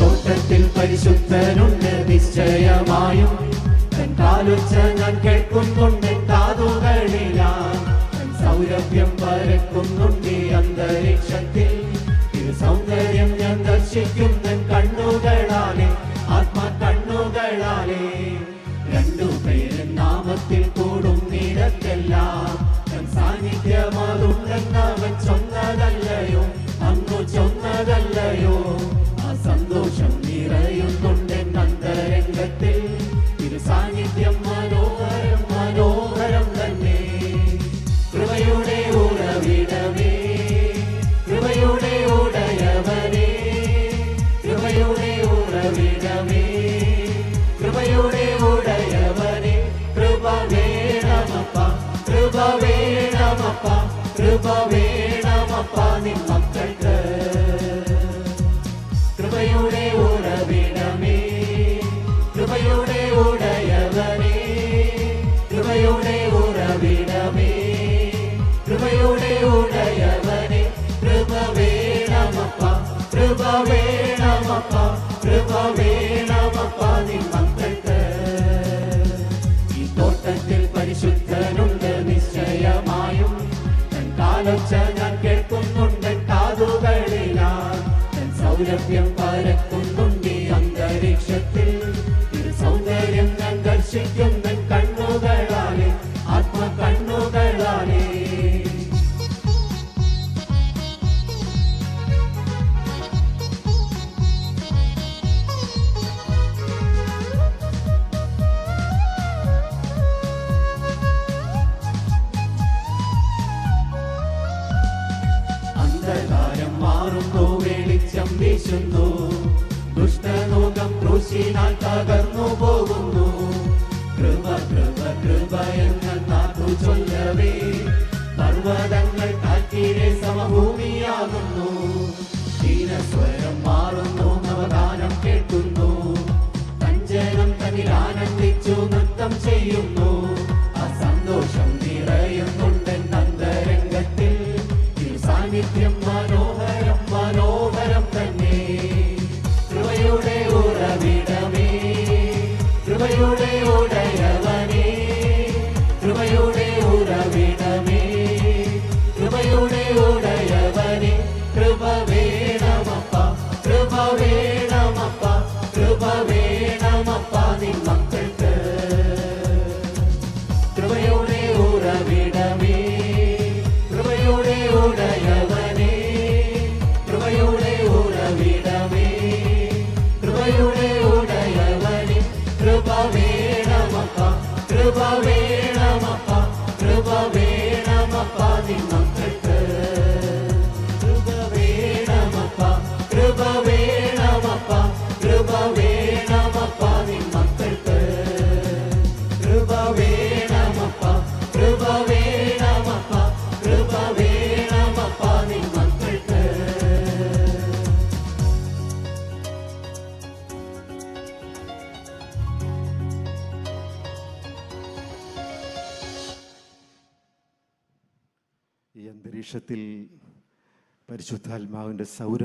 തോട്ടത്തിൽ പരിശുദ്ധനുണ്ട് നിശ്ചയമായും. തൻ കാലൊച്ച ഞാൻ കേൾക്കുന്നുണ്ട് കാതുകളിലാൻ തൻ സൗരഭ്യം പരക്കുന്നുണ്ട് അന്തരീക്ഷത്തിൽ. ഇത് സൗന്ദര്യം ഞാൻ ദർശിക്കുന്ന കണ്ണുകളാലെ ആത്മാ കണ്ണുകളാലെ. രണ്ടു പേരും നാമത്തിൽ കൂടും നിരത്തെല്ലാം. തൻ എന്നവൻ ചൊന്നതല്ലയോ? கிருப வேணமப்பா நின் மக்களுக்கு கிருபையுடைய உறவினமே கிருபையுடைய உடையவனே கிருபையுடைய உறவினமே கிருபையுடைய உடையவனே கிருப வேணமப்பா கிருப வேணமப்பா கிருப வேணமப்பா நின் തൻ ഞാൻ കേൾക്കുന്നുണ്ട് കാതുകളിലാൻ സൗരഭ്യം പരക്കുന്നുണ്ട് വീശുന്നു ദുഷ്ടലോകം ക്രൂശിനാൽ തകർന്നു പോകുന്നു. കൃപ കൃപ കൃപ എന്ന നാട്ടു ചൊല്ലവേ. പർവതങ്ങൾ കാറ്റിലെ സമഭൂമിയാകുന്നു. ദീനസ്വരം മാറുന്നു നവദാനം കേൾക്കുന്നു. പഞ്ചനം തന്നിൽ ആനന്ദിച്ചു നൃത്തം ചെയ്യുന്നു. ആ സന്തോഷം സാന്നിധ്യം മനോഹരം മനോഹരം കൃപ വേണമപ്പ കൃപ വേണമപ്പ നിൻ ഈ അന്തരീക്ഷത്തിൽ പരിശുദ്ധാത്മാവിന്റെ സൗര